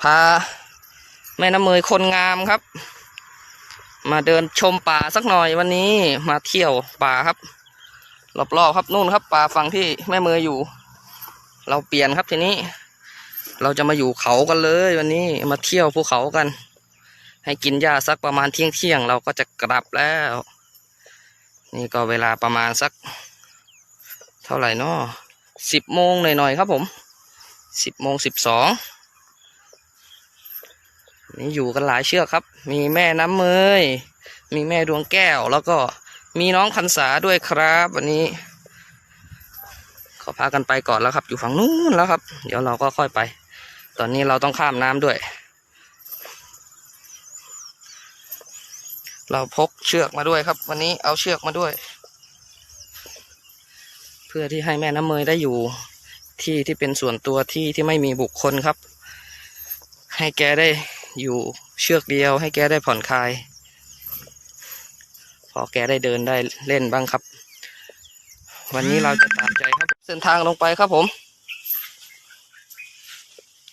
พาแม่น้ำเมยคนงามครับ มาเดินชมป่าสักหน่อยวันนี้มาเที่ยวป่าครับรอบๆครับนู่นครับ ป่าฝั่งที่แม่เมยอยู่ เราเปลี่ยนครับทีนี้ เราจะมาอยู่เขากันเลยวันนี้มาเที่ยวภูเขากัน ให้กินหญ้าสักประมาณเที่ยงเที่ยงเราก็จะกลับแล้ว นี่ก็เวลาประมาณสัก เท่าไหร่นาะสิบโมงหน่อยๆครับผมสิบโมงสิบสอง นี่อยู่กันหลายเชือกครับ มีแม่น้ำเมยมีแม่ดวงแก้ว แล้วก็มีน้องพันษาด้วยครับ วันนี้ ขอพากันไปก่อนแล้วครับ อยู่ฝั่งนู้นแล้วครับ เดี๋ยวเราก็ค่อยไป ตอนนี้เราต้องข้ามน้ำด้วย เราพกเชือกมาด้วยครับ วันนี้เอาเชือกมาด้วย เพื่อที่ให้แม่น้ำเมยได้อยู่ที่ที่เป็นส่วนตัวที่ที่ไม่มีบุคคลครับ ให้แกได้ อยู่เชือกเดียวให้แกได้ผ่อนคลาย พอแกได้เดินได้เล่นบ้างครับ วันนี้เราจะตามใจครับเส้นทางลงไปครับผม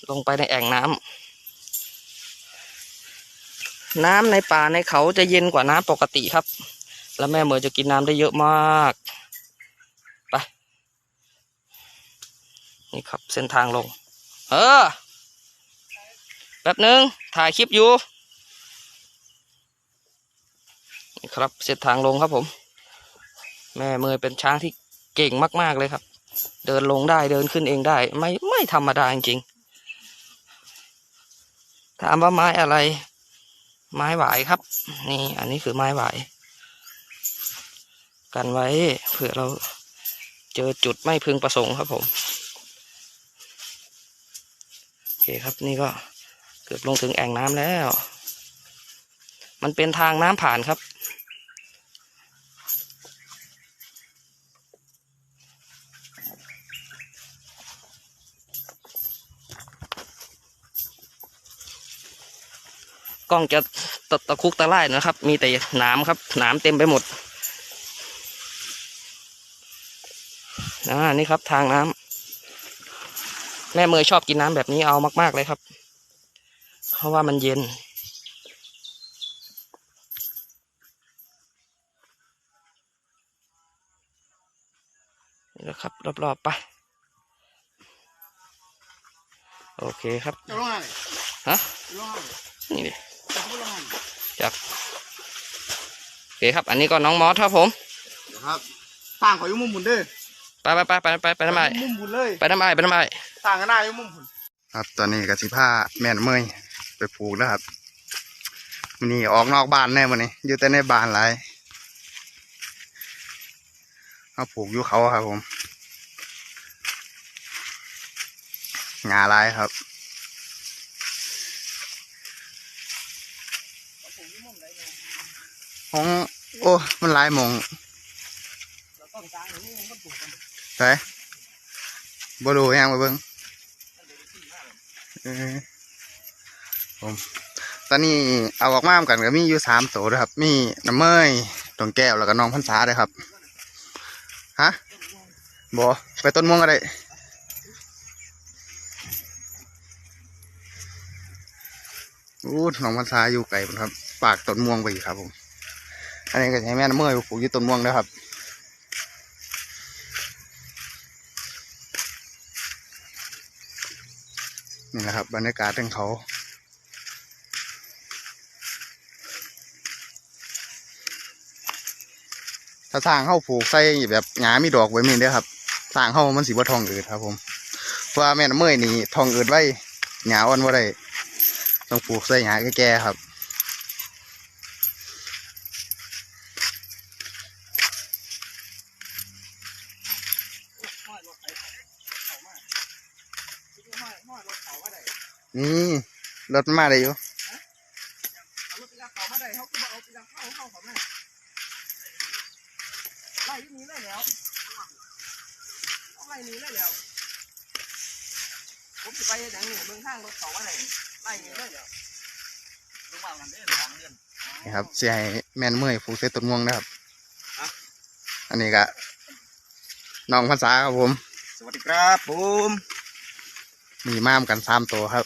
ลงไปในแอ่งน้ำน้ำในป่าในเขาจะเย็นกว่าน้ำปกติครับ แล้วแม่เหมยจะกินน้ำได้เยอะมากไปนี่ครับเส้นทางลง เออ ป๊บหนึ่งถ่ายคลิปอยู่นี่ครับเส้นทางลงครับผม แม่เมยเป็นช้างที่เก่งมาก ๆเลยครับ เดินลงได้เดินขึ้นเองได้ ไม่ไม่ธรรมดาจริงๆถามว่าไม้อะไร ไม้หวายครับ นี่อันนี้คือไม้หวาย กันไว้เผื่อเราเจอจุดไม่พึงประสงค์ครับผม โอเคครับนี่ก็ เกือบลงถึงแอ่งน้ำแล้ว มันเป็นทางน้ำผ่านครับกล้องจะตะตะคุกตะไล่นะครับ มีแต่หนามครับหนามเต็มไปหมดอ่านี่ครับทางน้ำแม่เมยชอบกินน้ำแบบนี้เอามาก ๆ เลยครับ เพราะว่ามันเย็น นี่แหละครับ รอบๆไป โอเคครับจะร้องไห้ฮะจะร้องไห้นี่ดิจะไม่ร้องไห้จากโอเคครับ อันนี้ก็น้องมอสครับผมเดี๋ยวครับสร้างขออยู่มุมบุญเด้อไปไปไปไปไปไปทำไมมุมบุญเลยไปทำไมไปทำไมสร้างกันหน้าอยู่มุมบุญครับตอนนี้กสิผ้าแม่นเมย ไปปลูกแล้วครับนี่ออกนอกบ้านแน่วันนี้ อยู่แต่ในบ้านหลายเอาปลูกอยู่เขาครับผมงาลายครับของโอ้มันลายมองใช่บ่ดูยังมาเบิ้งเออ ผมตอนนี้เอาออกมาเหมือนกันก็มีอยู่สามตัวนะครับ มีน้ำเมยตวงแก้วแล้วก็น้องพันษาด้วยครับฮะบอไปต้นม่วงก็ได้อู้น้องพันษาอยู่ไกลครับ ปากต้นม่วงไปอีกครับผมอันนี้ก็ใช้แม่น้ำเมยปลูกอยู่ต้นม่วงนะครับนี่แหละครับบรรยากาศของเขา ถ้าสร้างเข้าผูกใส่แบบหงามีดอกไว้มีเด้อครับสร้างเข้ามันสีบ่ทองอืดครับ ผมเพราะแม่น้ำเมยนี่ทองอืดไว้หงาอ่อนว่าได้ต้องปลูกใส่หงาแก่ๆครับนี่รถมาได้อยู่ ไล่ที่นี้เลยแล้วไล่นี้เลยแล้ว ผมจะไปอย่างนี้เมืองข้างรถเขาว่าไหนไล่นี้เลยแล้วลงมากันได้สองเดือนนี่ครับเสียให้แม่นเมื่อยผูกเส้ต้นม่วงนะครับ อันนี้ก็น้องภาษาครับผม สวัสดีครับผม มีม้ามกันสามตัวครับ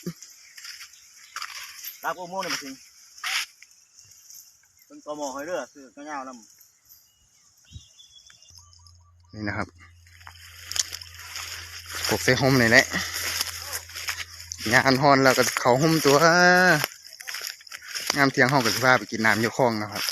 ลากโอโม่เนี่ยมาสิงเป็นตัวหมอให้เด้อซื้อเงาๆนำ นี่นะครับปลูกใส่ห่มนี่แหละงานฮอนแล้วก็เขาห่มตัวงามเที่ยงห้องกับสิพาไปกินน้ำอยกคลองนะครับ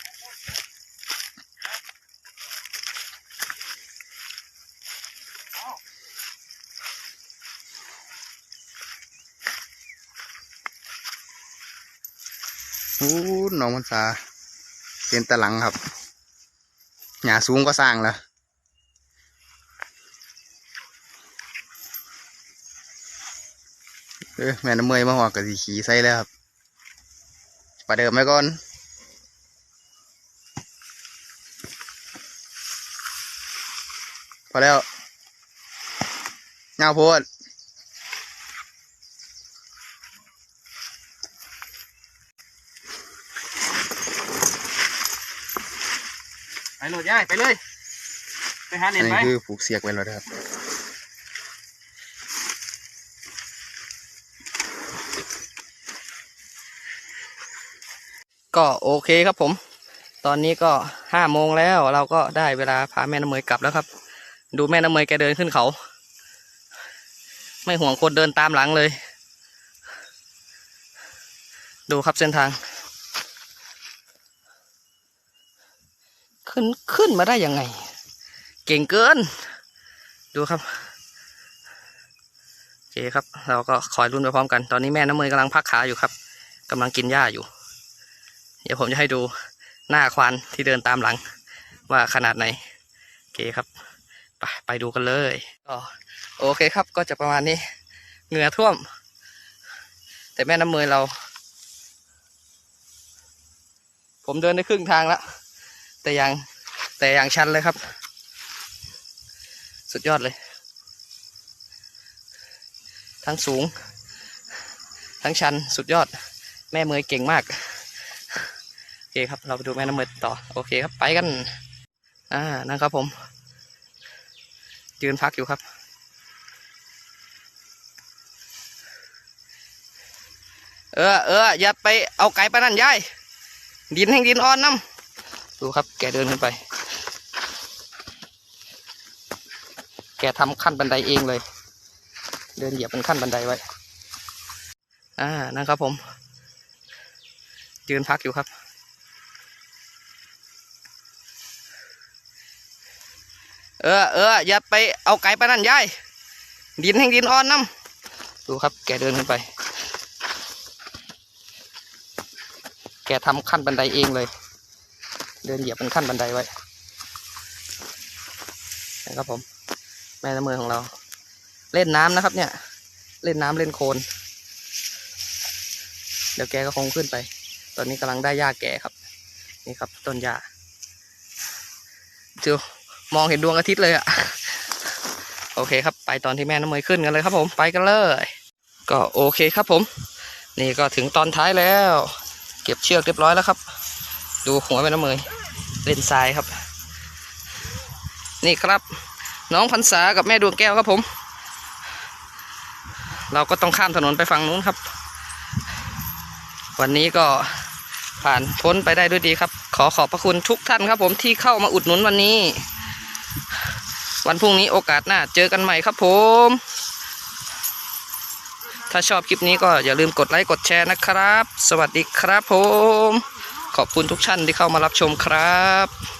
โอ้น้องมันซาเป็นตะหลังครับหญ้าสูงก็สร้างแล้ว เออแม่น้ำเมอยมาหัวกับสีขี่ใส่แล้วครับประเดิมไว้ก่อนพอแล้วเงาโพดไปโหลดย่ายไปเลย ไปหาอัเน็นตนี้ไปคือผูกเสียกไว้แล้วนะครับ ก็โอเคครับผม ตอนนี้ก็ห้าโมงแล้ว เราก็ได้เวลาพาแม่น้ำเมยกลับแล้วครับ ดูแม่น้ำเมยแกเดินขึ้นเขา ไม่ห่วงคนเดินตามหลังเลย ดูครับเส้นทาง ขึ้นขึ้นมาได้ยังไง เก่งเกิน ดูครับโอเคครับ เราก็คอยรุ่นไปพร้อมกัน ตอนนี้แม่น้ำเมยกำลังพักขาอยู่ครับกำลังกินหญ้าอยู่ เดี๋ยวผมจะให้ดูหน้าควานที่เดินตามหลัง ว่าขนาดไหนโอเคครับ ไปไปดูกันเลยก็โอเคครับก็จะประมาณนี้เหงื่อท่วม แต่แม่น้ำเมยเรา ผมเดินได้ครึ่งทางแล้วแต่ยังแต่ยังชันเลยครับ สุดยอดเลย ทั้งสูง ทั้งชันสุดยอด แม่เมยเก่งมาก คครับ เราไปดูแม่น้ำเมยต่อ โอเคครับ ไปกัน อ่า นะครับผม ยืนพักอยู่ครับเออเอออย่าไปเอาไก่ไปนั่นยาย ดินแห่งดินอ่อนน้ำดูครับ แกเดินขึ้นไป แกทำขั้นบันไดเองเลย เดินเหยียบเป็นขั้นบันไดไว้ อ่า นะครับผม ยืนพักอยู่ครับ เออเอออย่าไปเอาไก่ไปนั่นยายดินแห่งดินอ่อนน้ำดูครับ แกเดินขึ้นไป แกทำขั้นบันไดเองเลย เดินเหยียบเป็นขั้นบันไดไว้นะครับผม แม่น้ำมือของเรา เล่นน้ำนะครับ เนี่ย เล่นน้ำเล่นโคลนเดี๋ยวแกก็คงขึ้นไป ตอนนี้กำลังได้หญ้าแก่ครับ นี่ครับต้นหญ้าเจียว มองเห็นดวงอาทิตย์เลยอะโอเคครับ ไปตอนที่แม่น้ำเมยขึ้นกันเลยครับผมไปกันเลย ก็โอเคครับผม นี่ก็ถึงตอนท้ายแล้ว เก็บเชือกเรียบร้อยแล้วครับ ดูหัวแม่น้ำเมยเล่นทรายครับ นี่ครับ น้องพันษากับแม่ดวงแก้วครับผม เราก็ต้องข้ามถนนไปฝั่งนู้นครับ วันนี้ก็ผ่านพ้นไปได้ด้วยดีครับ ขอขอบพระคุณทุกท่านครับผมที่เข้ามาอุดหนุนวันนี้ วันพรุ่งนี้โอกาสหน้าเจอกันใหม่ครับผม ถ้าชอบคลิปนี้ก็อย่าลืมกดไลค์กดแชร์นะครับ สวัสดีครับผม ขอบคุณทุกท่านที่เข้ามารับชมครับ